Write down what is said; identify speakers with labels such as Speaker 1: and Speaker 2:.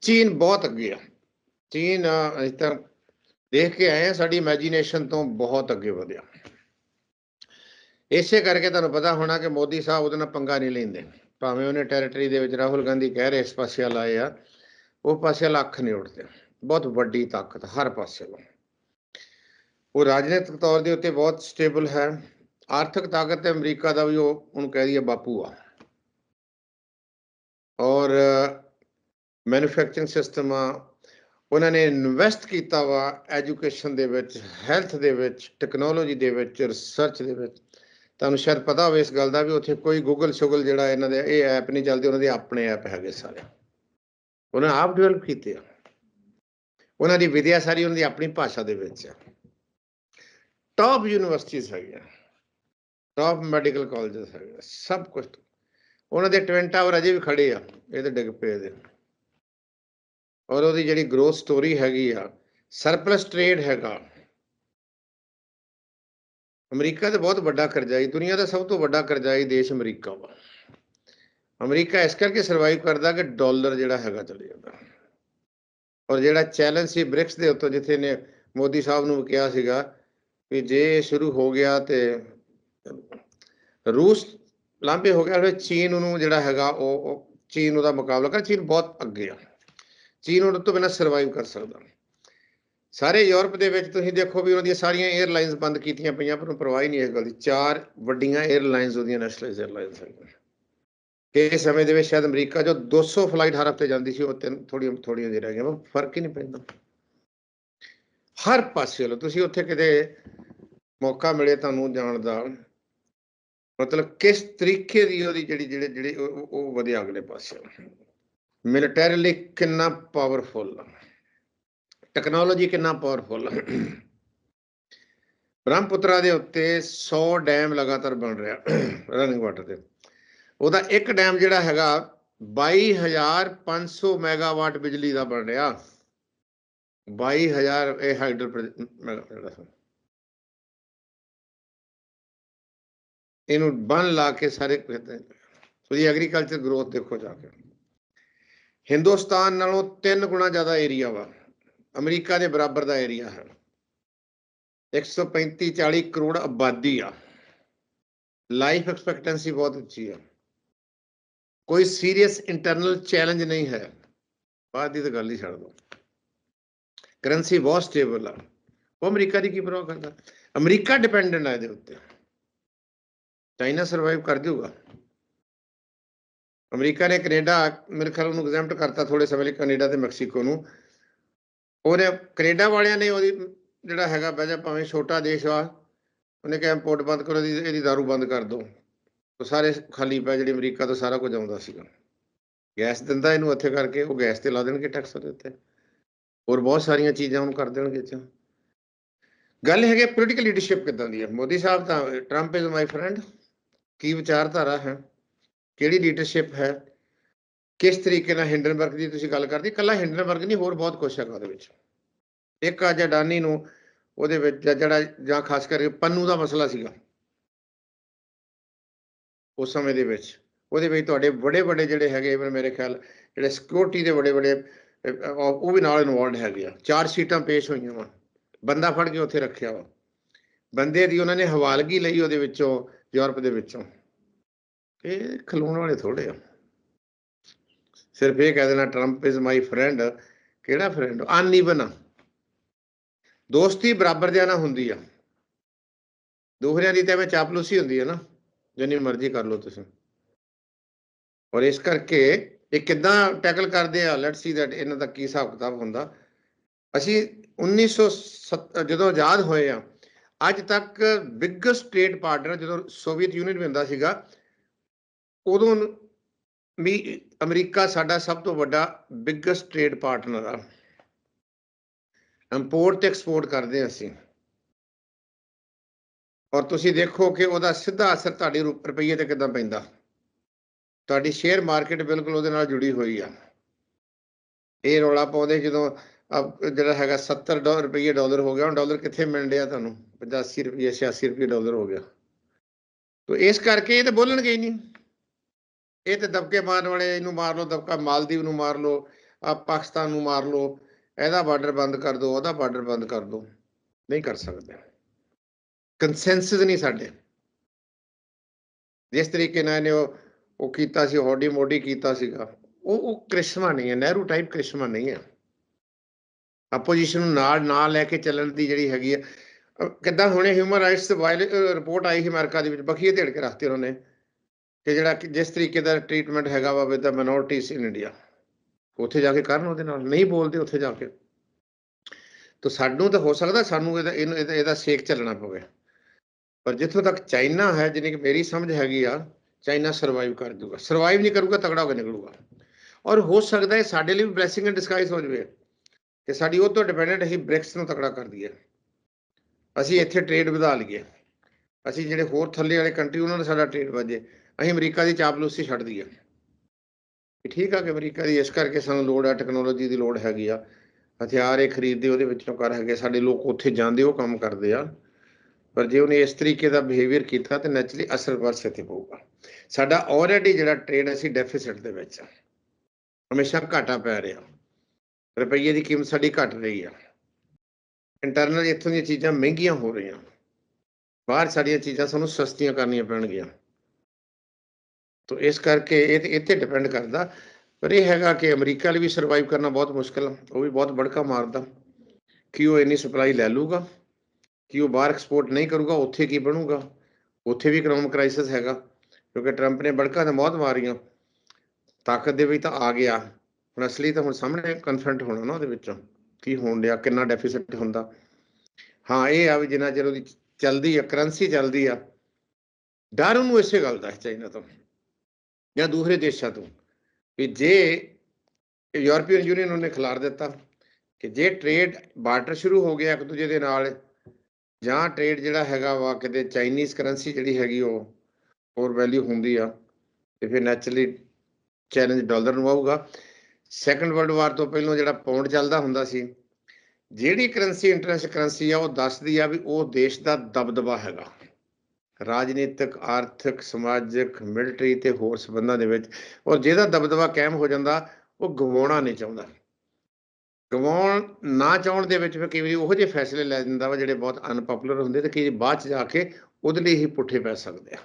Speaker 1: ਚੀਨ ਬਹੁਤ ਅੱਗੇ ਆ। ਚੀਨ ਅ, ਅਸੀਂ ਦੇਖ ਕੇ ਆਏ ਆ ਸਾਡੀ ਇਮੇਜਿਨੇਸ਼ਨ ਤੋਂ ਬਹੁਤ ਅੱਗੇ ਵਧਿਆ। ਇਸੇ ਕਰਕੇ ਤੁਹਾਨੂੰ ਪਤਾ ਹੋਣਾ ਕਿ ਮੋਦੀ ਸਾਹਿਬ ਉਹਦੇ ਨਾਲ ਪੰਗਾ ਨਹੀਂ ਲੈਂਦੇ। ਭਾਵੇਂ ਉਹਨੇ ਟੈਰੀਟਰੀ ਦੇ ਵਿੱਚ ਰਾਹੁਲ ਗਾਂਧੀ ਕਹਿ ਰਹੇ ਇਸ ਪਾਸੇ ਵੱਲ ਆ ਉਹ ਪਾਸੇ ਵੱਲ ਅੱਖ ਨਹੀਂ ਉੱਠਦੇ ਬਹੁਤ ਵੱਡੀ ਤਾਕਤ ਹਰ ਪਾਸੇ ਵੱਲ। ਉਹ ਰਾਜਨੀਤਿਕ ਤੌਰ ਦੇ ਉੱਤੇ ਬਹੁਤ ਸਟੇਬਲ ਹੈ। ਆਰਥਿਕ ਤਾਕਤ ਤੇ ਅਮਰੀਕਾ ਦਾ ਵੀ ਉਹ ਉਹਨੂੰ ਕਹਿ ਦਈਏ ਬਾਪੂ ਆ। ਔਰ ਮੈਨੂਫੈਕਚਰਿੰਗ ਸਿਸਟਮ ਆ, ਉਹਨਾਂ ਨੇ ਇਨਵੈਸਟ ਕੀਤਾ ਵਾ ਐਜੂਕੇਸ਼ਨ ਦੇ ਵਿੱਚ ਹੈਲਥ ਦੇ ਵਿੱਚ ਟੈਕਨੋਲੋਜੀ ਦੇ ਵਿੱਚ ਰਿਸਰਚ ਦੇ ਵਿੱਚ। ਤੁਹਾਨੂੰ ਸ਼ਾਇਦ ਪਤਾ ਹੋਵੇ ਇਸ ਗੱਲ ਦਾ ਵੀ ਉੱਥੇ ਕੋਈ ਗੂਗਲ ਸ਼ੁਗਲ ਜਿਹੜਾ ਇਹਨਾਂ ਦੇ, ਇਹ ਐਪ ਨਹੀਂ ਚੱਲਦੇ, ਉਹਨਾਂ ਦੇ ਆਪਣੇ ਐਪ ਹੈਗੇ ਸਾਰੇ। ਉਹਨਾਂ ਆਪ ਡਿਵੈਲਪ ਕੀਤੇ ਆ। ਉਹਨਾਂ ਦੀ ਵਿਦਿਆ ਸਾਰੀ ਉਹਨਾਂ ਦੀ ਆਪਣੀ ਭਾਸ਼ਾ ਦੇ ਵਿੱਚ ਆ। ਟਾਪ ਯੂਨੀਵਰਸਿਟੀਜ਼ ਹੈਗੀਆਂ ਟਾਪ ਮੈਡੀਕਲ ਕਾਲਜਸ ਹੈਗੇ ਸਭ ਕੁਝ ਉਹਨਾਂ ਦੇ ਟਵਿਨ ਟਾਵਰ ਅਜੇ ਵੀ ਖੜੇ ਆ। ਇਹ ਤੇ ਡਿੱਗ ਪਏ ਦੇ ਔਰ ਉਹਦੀ ਜਿਹੜੀ ਗਰੋਥ ਸਟੋਰੀ ਹੈਗੀ ਆ ਸਰਪਲਸ ਟ੍ਰੇਡ ਹੈਗਾ। ਅਮਰੀਕਾ ਤੇ ਬਹੁਤ ਵੱਡਾ ਕਰਜ਼ਾਈ ਦੁਨੀਆ ਦਾ ਸਭ ਤੋਂ ਵੱਡਾ ਕਰਜ਼ਾਈ ਦੇਸ਼ ਅਮਰੀਕਾ ਵਾ। ਅਮਰੀਕਾ ਇਸ ਕਰਕੇ ਸਰਵਾਈਵ ਕਰਦਾ ਕਿ ਡਾਲਰ ਜਿਹੜਾ ਹੈਗਾ ਚਲੇ ਜਾਂਦਾ। ਔਰ ਜਿਹੜਾ ਚੈਲੰਜ ਸੀ ਬ੍ਰਿਕਸ ਦੇ ਉੱਤੋਂ, ਜਿੱਥੇ ਨੇ ਮੋਦੀ ਸਾਹਿਬ ਨੂੰ ਕਿਹਾ ਸੀਗਾ ਵੀ ਜੇ ਸ਼ੁਰੂ ਹੋ ਗਿਆ ਤੇ ਰੂਸ ਲਾਂਭੇ ਹੋ ਗਿਆ, ਫਿਰ ਚੀਨ ਨੂੰ ਜਿਹੜਾ ਹੈਗਾ ਉਹ ਉਹ ਚੀਨ ਉਹਦਾ ਮੁਕਾਬਲਾ ਕਰ, ਚੀਨ ਬਹੁਤ ਅੱਗੇ ਆ। ਚੀਨ ਉਹਨਾਂ ਤੋਂ ਬਿਨਾਂ ਸਰਵਾਈਵ ਕਰ ਸਕਦਾ ਸਾਰੇ ਯੂਰਪ ਦੇ ਵਿੱਚ ਤੁਸੀਂ ਦੇਖੋ ਵੀ ਉਹਨਾਂ ਦੀਆਂ ਸਾਰੀਆਂ 에ਅਰਲਾਈਨਸ ਬੰਦ ਕੀਤੀਆਂ ਪਈਆਂ, ਪਰ ਪਰਵਾਹ ਹੀ ਨਹੀਂ ਇਸ ਗੱਲ ਦੀ। ਚਾਰ ਵੱਡੀਆਂ 에ਅਰਲਾਈਨਸ ਉਹਦੀਆਂ ਨੈਸ਼ਨਲ 에ਅਰਲਾਈਨਸ ਹੈਗੀਆਂ ਇਸ ਸਮੇਂ ਦੇ ਵਿੱਚ ਸ਼ਾਇਦ ਅਮਰੀਕਾ ਜੋ 200 ਫਲਾਈਟ ਹਰ ਹਫ਼ਤੇ ਜਾਂਦੀ ਸੀ, ਉਹ ਤਿੰਨ ਥੋੜੀਆਂ ਥੋੜੀਆਂ ਦੇ ਰਹਿ ਗਈਆਂ ਫ਼ਰਕ ਹੀ ਨਹੀਂ ਪੈਂਦਾ। ਹਰ ਪਾਸੇ ਲੋ ਤੁਸੀਂ ਉੱਥੇ ਕਿਤੇ ਮੌਕਾ ਮਿਲੇ ਤੁਹਾਨੂੰ ਜਾਣ ਦਾ, ਮਤਲਬ ਕਿਸ ਤਰੀਕੇ ਦੀ ਉਹਦੀ ਜਿਹੜੀ, ਜਿਹੜੇ ਜਿਹੜੇ ਉਹ ਵਧਿਆ ਅਗਲੇ ਪਾਸੇ ਮਿਲਟਰੀਲੀ ਕਿੰਨਾ ਪਾਵਰਫੁਲ ਟੈਕਨੋਲੋਜੀ ਕਿੰਨਾ ਪਾਵਰਫੁਲ ਬ੍ਰਹਮਪੁੱਤਰਾ ਦੇ ਉੱਤੇ 100 ਡੈਮ ਲਗਾਤਾਰ ਬਣ ਰਿਹਾ ਰਨਿੰਗ ਵਾਟਰ ਤੇ। ਉਹਦਾ ਇੱਕ ਡੈਮ ਜਿਹੜਾ ਹੈਗਾ 22500 ਮੈਗਾਵਾਟ ਬਿਜਲੀ ਦਾ ਬਣ ਰਿਹਾ। 22000 ਇਹ ਹਾਈਡਰ ਪ੍ਰੋਜੈਕਟ ਇਹਨੂੰ ਬੰਨ ਲਾ ਕੇ ਸਾਰੇ ਕਹਿੰਦੇ ਉਹਦੀ ਐਗਰੀਕਲਚਰ ਗਰੋਥ ਦੇਖੋ ਜਾ ਕੇ। ਹਿੰਦੁਸਤਾਨ ਨਾਲੋਂ 3 ਗੁਣਾ ਜ਼ਿਆਦਾ ਏਰੀਆ ਵਾ। ਅਮਰੀਕਾ ਦੇ ਬਰਾਬਰ ਦਾ ਏਰੀਆ ਹੈ। 135 40 ਕਰੋੜ ਆਬਾਦੀ ਆ। ਲਾਈਫ ਐਕਸਪੈਕਟੈਂਸੀ ਬਹੁਤ ਉੱਚੀ ਆ। ਕੋਈ ਸੀਰੀਅਸ ਇੰਟਰਨਲ ਚੈਲੰਜ ਨਹੀਂ ਹੈ। ਬਾਅਦ ਦੀ ਤਾਂ ਗੱਲ ਹੀ ਛੱਡ ਦੋ। ਕਰੰਸੀ ਬਹੁਤ ਸਟੇਬਲ ਆ। ਉਹ ਅਮਰੀਕਾ ਦੀ ਕੀ ਪਰਵਾਹ ਕਰਦਾ ਅਮਰੀਕਾ ਡਿਪੈਂਡੈਂਟ ਆ ਇਹਦੇ ਉੱਤੇ। ਚਾਈਨਾ ਸਰਵਾਈਵ ਕਰ ਜਾਊਗਾ। ਅਮਰੀਕਾ ਨੇ ਕੈਨੇਡਾ ਮੇਰੇ ਖਿਆਲ ਉਹਨੂੰ ਐਗਜ਼ੈਂਪਟ ਕਰਤਾ ਥੋੜੇ ਸਮੇਂ ਲਈ ਕੈਨੇਡਾ ਤੇ ਮੈਕਸੀਕੋ ਨੂੰ। ਉਹਨੇ, ਕੈਨੇਡਾ ਵਾਲਿਆਂ ਨੇ ਉਹਦੀ ਜਿਹੜਾ ਹੈਗਾ ਬਹਿ ਜਾ ਭਾਵੇਂ ਛੋਟਾ ਦੇਸ਼ ਆ, ਉਹਨੇ ਕਿਹਾ ਇੰਪੋਰਟ ਬੰਦ ਕਰੋ, ਇਹਦੀ ਇਹਦੀ ਦਾਰੂ ਬੰਦ ਕਰ ਦਿਓ। ਉਹ ਸਾਰੇ ਖਾਲੀ ਪੈ ਜਿਹੜੀ ਅਮਰੀਕਾ ਤੋਂ ਸਾਰਾ ਕੁਝ ਆਉਂਦਾ ਸੀਗਾ। ਗੈਸ ਦਿੰਦਾ ਇਹਨੂੰ ਇੱਥੇ ਕਰਕੇ, ਉਹ ਗੈਸ ਤੇ ਲਾ ਦੇਣਗੇ ਟੈਕਸ ਉਹਦੇ ਉੱਤੇ। ਹੋਰ ਬਹੁਤ ਸਾਰੀਆਂ ਚੀਜ਼ਾਂ ਉਹਨੂੰ ਕਰ ਦੇਣਗੇ ਇਹ 'ਚ। ਗੱਲ ਹੈਗੀ ਪੋਲੀਟੀਕਲ ਲੀਡਰਸ਼ਿਪ ਕਿੱਦਾਂ ਦੀ ਹੈ ਮੋਦੀ ਸਾਹਿਬ ਤਾਂ ਟਰੰਪ ਇਜ਼ ਮਾਈ ਫਰੈਂਡ ਕੀ ਵਿਚਾਰਧਾਰਾ ਹੈ? ਕਿਹੜੀ ਲੀਡਰਸ਼ਿਪ ਹੈ? ਕਿਸ ਤਰੀਕੇ ਨਾਲ ਹਿੰਡਨਬਰਗ ਦੀ ਤੁਸੀਂ ਗੱਲ ਕਰਦੇ? ਕੱਲਾ ਹਿੰਡਨਬਰਗ ਨਹੀਂ, ਹੋਰ ਬਹੁਤ ਕੁਝ ਹੈਗਾ ਉਹਦੇ ਵਿੱਚ। ਇੱਕ ਅੱਜ ਅਡਾਨੀ ਨੂੰ, ਉਹਦੇ ਵਿੱਚ ਜਾਂ ਜਿਹੜਾ, ਜਾਂ ਖਾਸ ਕਰਕੇ ਪੰਨੂ ਦਾ ਮਸਲਾ ਸੀਗਾ। ਉਸ ਸਮੇਂ ਦੇ ਵਿੱਚ। ਉਹਦੇ ਵਿੱਚ ਤੁਹਾਡੇ ਬੜੇ ਬੜੇ ਜਿਹੜੇ ਹੈਗੇ, even ਮੇਰੇ ਖਿਆਲ, ਜਿਹੜੇ ਸਿਕਿਉਰਿਟੀ ਦੇ ਬੜੇ ਬੜੇ ਉਹ ਵੀ ਨਾਲ ਇਨਵੋਲਡ ਹੈਗੇ ਆ। ਚਾਰ ਸੀਟਾਂ ਪੇਸ਼ ਹੋਈਆਂ ਵਾ। ਬੰਦਾ ਫੜ ਕੇ ਉੱਥੇ ਰੱਖਿਆ ਵਾ। ਬੰਦੇ ਦੀ ਉਹਨਾਂ ਨੇ ਹਵਾਲਗੀ ਲਈ ਉਹਦੇ ਵਿੱਚੋਂ, ਯੂਰਪ ਦੇ ਵਿੱਚੋਂ। ਇਹ ਖਲੋਣ ਵਾਲੇ ਥੋੜੇ ਆ। ਸਿਰਫ ਇਹ ਕਹਿ ਦੇਣਾ ਟਰੰਪ ਇਜ਼ ਮਾਈ ਫਰੈਂਡ ਕਿਹੜਾ ਫਰੈਂਡ ਅਨਈਵਨ ਦੋਸਤੀ ਬਰਾਬਰ ਜਿਹਾ ਨਾ ਹੁੰਦੀ ਆ। ਦੂਸਰਿਆਂ ਦੀ ਤਾਂ ਐਵੇਂ ਚਾਪਲੂਸੀ ਹੁੰਦੀ ਹੈ ਨਾ। ਜਿੰਨੀ ਮਰਜ਼ੀ ਕਰ ਲਓ ਤੁਸੀਂ। ਔਰ ਇਸ ਕਰਕੇ ਇਹ ਕਿੱਦਾਂ ਟੈਕਲ ਕਰਦੇ ਆ? ਲੈਟਸ ਸੀ ਦੈਟ ਇਹਨਾਂ ਦਾ ਕੀ ਹਿਸਾਬ ਕਿਤਾਬ ਹੁੰਦਾ। ਅਸੀਂ 1970 ਜਦੋਂ ਆਜ਼ਾਦ ਹੋਏ ਆ, ਅੱਜ ਤੱਕ ਬਿਗੇਸਟ ਟ੍ਰੇਡ ਪਾਰਟਨਰ ਜਦੋਂ ਸੋਵੀਅਤ ਯੂਨੀਅਨ ਵੀ ਹੁੰਦਾ ਸੀਗਾ ਉਦੋਂ ਵੀ ਅਮਰੀਕਾ ਸਾਡਾ ਸਭ ਤੋਂ ਵੱਡਾ ਬਿਗੇਸਟ ਟ੍ਰੇਡ ਪਾਰਟਨਰ ਆ। ਇੰਪੋਰਟ ਤੇ ਐਕਸਪੋਰਟ ਕਰਦੇ ਹਾਂ ਅਸੀਂ। ਔਰ ਤੁਸੀਂ ਦੇਖੋ ਕਿ ਉਹਦਾ ਸਿੱਧਾ ਅਸਰ ਤੁਹਾਡੇ ਰੁ- ਰੁਪਈਏ ਤੇ ਕਿਦਾਂ ਪੈਂਦਾ। ਤੁਹਾਡੀ ਸ਼ੇਅਰ ਮਾਰਕੀਟ ਬਿਲਕੁਲ ਉਹਦੇ ਨਾਲ ਜੁੜੀ ਹੋਈ ਆ। ਇਹ ਰੌਲਾ ਪਾਉਂਦੇ ਜਦੋਂ ਅਬ ਜਿਹੜਾ ਹੈਗਾ 70 ਡਾਲਰ ਰੁਪਈਏ ਡਾਲਰ ਹੋ ਗਿਆ, ਹੁਣ ਡਾਲਰ ਕਿੱਥੇ ਮਿਲ ਰਿਹਾ ਤੁਹਾਨੂੰ? 85 ਰੁਪਈਏ 86 ਰੁਪਈਏ ਡਾਲਰ ਹੋ ਗਿਆ। ਤੋ ਇਸ ਕਰਕੇ ਇਹ ਤਾਂ ਬੋਲਣਗੇ ਹੀ ਨਹੀਂ। ਇਹ ਤੇ ਦਬਕੇ ਮਾਰਨ ਵਾਲੇ ਇਹਨੂੰ ਮਾਰ ਲਓ, ਦਬਕਾ ਮਾਲਦੀਵ ਨੂੰ ਮਾਰ ਲਓ ਆ ਪਾਕਿਸਤਾਨ ਨੂੰ ਮਾਰ ਲਓ, ਇਹਦਾ ਬਾਰਡਰ ਬੰਦ ਕਰ ਦਿਓ, ਉਹਦਾ ਬਾਰਡਰ ਬੰਦ ਕਰ ਦਿਓ, ਨਹੀਂ ਕਰ ਸਕਦੇ। ਕੰਸੈਂਸਸ ਨਹੀਂ ਸਾਡੇ। ਜਿਸ ਤਰੀਕੇ ਨਾਲ ਇਹਨੇ ਉਹ ਉਹ ਕੀਤਾ ਸੀ, ਹੌਡੀ ਮੋਡੀ ਕੀਤਾ ਸੀਗਾ, ਉਹ ਉਹ ਕ੍ਰਿਸ਼ਮਾ ਨਹੀਂ ਹੈ, ਨਹਿਰੂ ਟਾਈਪ ਕ੍ਰਿਸ਼ਮਾ ਨਹੀਂ ਹੈ। ਆਪੋਜੀਸ਼ਨ ਨੂੰ ਨਾਲ ਨਾਲ ਲੈ ਕੇ ਚੱਲਣ ਦੀ ਜਿਹੜੀ ਹੈਗੀ ਆ ਕਿੱਦਾਂ ਹੁਣੇ ਹਿਊਮਨ ਰਾਈਟਸ ਰਿਪੋਰਟ ਆਈ ਸੀ ਅਮਰੀਕਾ ਦੇ ਵਿੱਚ, ਬਖੀਏ ਢੇੜ ਕੇ ਰੱਖਤੇ ਉਹਨਾਂ ਨੇ। ਕਿ ਜਿਹੜਾ ਕਿ ਜਿਸ ਤਰੀਕੇ ਦਾ ਟ੍ਰੀਟਮੈਂਟ ਹੈਗਾ ਵਾ with the minorities in India ਉੱਥੇ ਜਾ ਕੇ ਕਰਨ ਉਹਦੇ ਨਾਲ, ਨਹੀਂ ਬੋਲਦੇ ਉੱਥੇ ਜਾ ਕੇ। ਤਾਂ ਸਾਨੂੰ ਤਾਂ ਹੋ ਸਕਦਾ ਸਾਨੂੰ ਇਹਦਾ, ਇਹਨੂੰ- ਇਹਦਾ ਇਹਦਾ ਸੇਕ ਚੱਲਣਾ ਪਵੇ। ਪਰ ਜਿੱਥੋਂ ਤੱਕ ਚਾਈਨਾ ਹੈ ਜਿਹਨੇ ਕਿ ਮੇਰੀ ਸਮਝ ਹੈਗੀ ਆ, ਚਾਈਨਾ ਸਰਵਾਈਵ ਕਰ ਜੂਗਾ। ਸਰਵਾਈਵ ਨਹੀਂ ਕਰੂਗਾ ਤਗੜਾ ਹੋ ਕੇ ਨਿਕਲੂਗਾ। ਔਰ ਹੋ ਸਕਦਾ ਹੈ ਸਾਡੇ ਲਈ ਵੀ ਬਲੇਸਿੰਗ ਐਂਡ ਡਿਸਗਾਈਜ਼ ਹੋ ਜਾਵੇ, ਕਿ ਸਾਡੀ ਉਹ ਤੋਂ ਡਿਪੈਂਡੈਂਟ ਅਸੀਂ ਬ੍ਰਿਕਸ ਨੂੰ ਤਕੜਾ ਕਰ ਦਈਏ ਅਸੀਂ ਇੱਥੇ ਟ੍ਰੇਡ ਵਧਾ ਲਈਏ। ਅਸੀਂ ਜਿਹੜੇ ਹੋਰ ਥੱਲੇ ਵਾਲੇ ਕੰਟਰੀ ਉਹਨਾਂ ਨਾਲ ਸਾਡਾ ਟ੍ਰੇਡ ਵਧੇ। ਅਸੀਂ ਅਮਰੀਕਾ ਦੀ ਚਾਪਲੂਸੀ ਛੱਡ ਦਈਏ। ਠੀਕ ਆ ਕਿ ਅਮਰੀਕਾ ਦੀ ਇਸ ਕਰਕੇ ਸਾਨੂੰ ਲੋੜ ਆ ਟੈਕਨੋਲੋਜੀ ਦੀ ਲੋੜ ਹੈਗੀ ਆ। ਹਥਿਆਰ ਇਹ ਖਰੀਦਦੇ, ਉਹਦੇ ਵਿੱਚੋਂ ਕਰ ਹੈਗੇ ਸਾਡੇ ਲੋਕ ਉੱਥੇ ਜਾਂਦੇ, ਉਹ ਕੰਮ ਕਰਦੇ ਆ। ਪਰ ਜੇ ਉਹਨੇ ਇਸ ਤਰੀਕੇ ਦਾ ਬਿਹੇਵੀਅਰ ਕੀਤਾ, ਤੇ ਨੈਚੁਰਲੀ ਅਸਰ ਵਰਸ ਇੱਥੇ ਪਊਗਾ। ਸਾਡਾ ਆਲਰੇਡੀ ਜਿਹੜਾ ਟ੍ਰੇਡ ਅਸੀਂ ਡੈਫਿਸਿਟ ਦੇ ਵਿੱਚ ਆ। ਹਮੇਸ਼ਾ ਘਾਟਾ ਪੈ ਰਿਹਾ। ਰੁਪਈਏ ਦੀ ਕੀਮਤ ਸਾਡੀ ਘਟ ਰਹੀ ਆ। ਇੰਟਰਨਲ ਇੱਥੋਂ ਦੀਆਂ ਚੀਜ਼ਾਂ ਮਹਿੰਗੀਆਂ ਹੋ ਰਹੀਆਂ। ਬਾਹਰ ਸਾਡੀਆਂ ਚੀਜ਼ਾਂ ਸਾਨੂੰ ਸਸਤੀਆਂ ਕਰਨੀਆਂ ਪੈਣਗੀਆਂ। ਤੋ ਇਸ ਕਰਕੇ ਇਹ ਤੇ ਇੱਥੇ ਡਿਪੈਂਡ ਕਰਦਾ। ਪਰ ਇਹ ਹੈਗਾ ਕਿ ਅਮਰੀਕਾ ਲਈ ਵੀ ਸਰਵਾਈਵ ਕਰਨਾ ਬਹੁਤ ਮੁਸ਼ਕਲ ਆ। ਉਹ ਵੀ ਬਹੁਤ ਬੜਕਾ ਮਾਰਦਾ। ਕਿ ਉਹ ਇੰਨੀ ਸਪਲਾਈ ਲੈ ਲੂਗਾ ਕਿ ਉਹ ਬਾਹਰ ਐਕਸਪੋਰਟ ਨਹੀਂ ਕਰੂਗਾ, ਉੱਥੇ ਕੀ ਬਣੂਗਾ? ਉੱਥੇ ਵੀ ਇਕਨੋਮਿਕ ਕ੍ਰਾਈਸਿਸ ਹੈਗਾ। ਕਿਉਂਕਿ ਟਰੰਪ ਨੇ ਬੜਕਾ ਤਾਂ ਬਹੁਤ ਮਾਰੀਆਂ। ਤਾਕਤ ਦੇ ਵਿੱਚ ਤਾਂ ਆ ਗਿਆ। ਹੁਣ ਅਸਲੀ ਤਾਂ ਹੁਣ ਸਾਹਮਣੇ ਕਨਫਰੰਟ ਹੋਣਾ ਨਾ ਉਹਦੇ ਵਿੱਚੋਂ। ਕੀ ਹੋਣ ਡਿਆ, ਕਿੰਨਾ ਡੈਫਿਸਿਟ ਹੁੰਦਾ। ਹਾਂ, ਇਹ ਆ ਵੀ ਜਿੰਨਾ ਚਿਰ ਉਹਦੀ ਚੱਲਦੀ ਆ ਕਰੰਸੀ ਚੱਲਦੀ ਆ। ਡਰ ਉਹਨੂੰ ਇਸੇ ਗੱਲ ਦਾ ਹੈ, ਚਾਈਨਾ ਤੋਂ। ਜਾਂ ਦੂਸਰੇ ਦੇਸ਼ਾਂ ਤੋਂ ਕਿ ਜੇ ਯੂਰਪੀਅਨ ਯੂਨੀਅਨ ਉਹਨੇ ਖਿਲਾਰ ਦਿੱਤਾ, ਕਿ ਜੇ ਟ੍ਰੇਡ ਬਾਰਟਰ ਸ਼ੁਰੂ ਹੋ ਗਿਆ ਇੱਕ ਦੂਜੇ ਦੇ ਨਾਲ, ਜਾਂ ਟ੍ਰੇਡ ਜਿਹੜਾ ਹੈਗਾ ਵਾ ਕਿਤੇ ਚਾਈਨੀਜ਼ ਕਰੰਸੀ ਜਿਹੜੀ ਹੈਗੀ ਉਹ ਹੋਰ ਵੈਲਿਊ ਹੁੰਦੀ ਆ, ਤੇ ਫਿਰ ਨੈਚੁਰਲੀ ਚੈਲੰਜ ਡਾਲਰ ਨੂੰ ਆਊਗਾ। ਸੈਕੰਡ ਵਰਲਡ ਵਾਰ ਤੋਂ ਪਹਿਲਾਂ ਜਿਹੜਾ ਪਾਉਂਡ ਚੱਲਦਾ ਹੁੰਦਾ ਸੀ, ਜਿਹੜੀ ਕਰੰਸੀ ਇੰਟਰਨੈਸ਼ਨਲ ਕਰੰਸੀ ਆ, ਉਹ ਦੱਸਦੀ ਆ ਵੀ ਉਹ ਦੇਸ਼ ਦਾ ਦਬਦਬਾ ਹੈਗਾ। ਰਾਜਨੀਤਿਕ, ਆਰਥਿਕ, ਸਮਾਜਿਕ ਮਿਲਟਰੀ ਤੇ ਹੋਰ ਸਬੰਧਾਂ ਦੇ ਵਿੱਚ ਔਰ ਜਿਹਦਾ ਦਬਦਬਾ ਕਾਇਮ ਹੋ ਜਾਂਦਾ, ਉਹ ਗਵਾਉਣਾ ਨਹੀਂ ਚਾਹੁੰਦਾ। ਗਵਾਉਣ ਨਾ ਚਾਹੁਣ ਦੇ ਵਿੱਚ ਫਿਰ ਕਈ ਵਾਰੀ ਉਹੋ ਜਿਹੇ ਫੈਸਲੇ ਲੈ ਦਿੰਦਾ ਵਾ ਜਿਹੜੇ ਬਹੁਤ ਅਨਪਪੂਲਰ ਹੁੰਦੇ ਤੇ ਕਈ ਵਾਰੀ ਬਾਅਦ ਚ ਜਾ ਕੇ ਉਹਦੇ ਲਈ ਹੀ ਪੁੱਠੇ ਪੈ ਸਕਦੇ ਆ।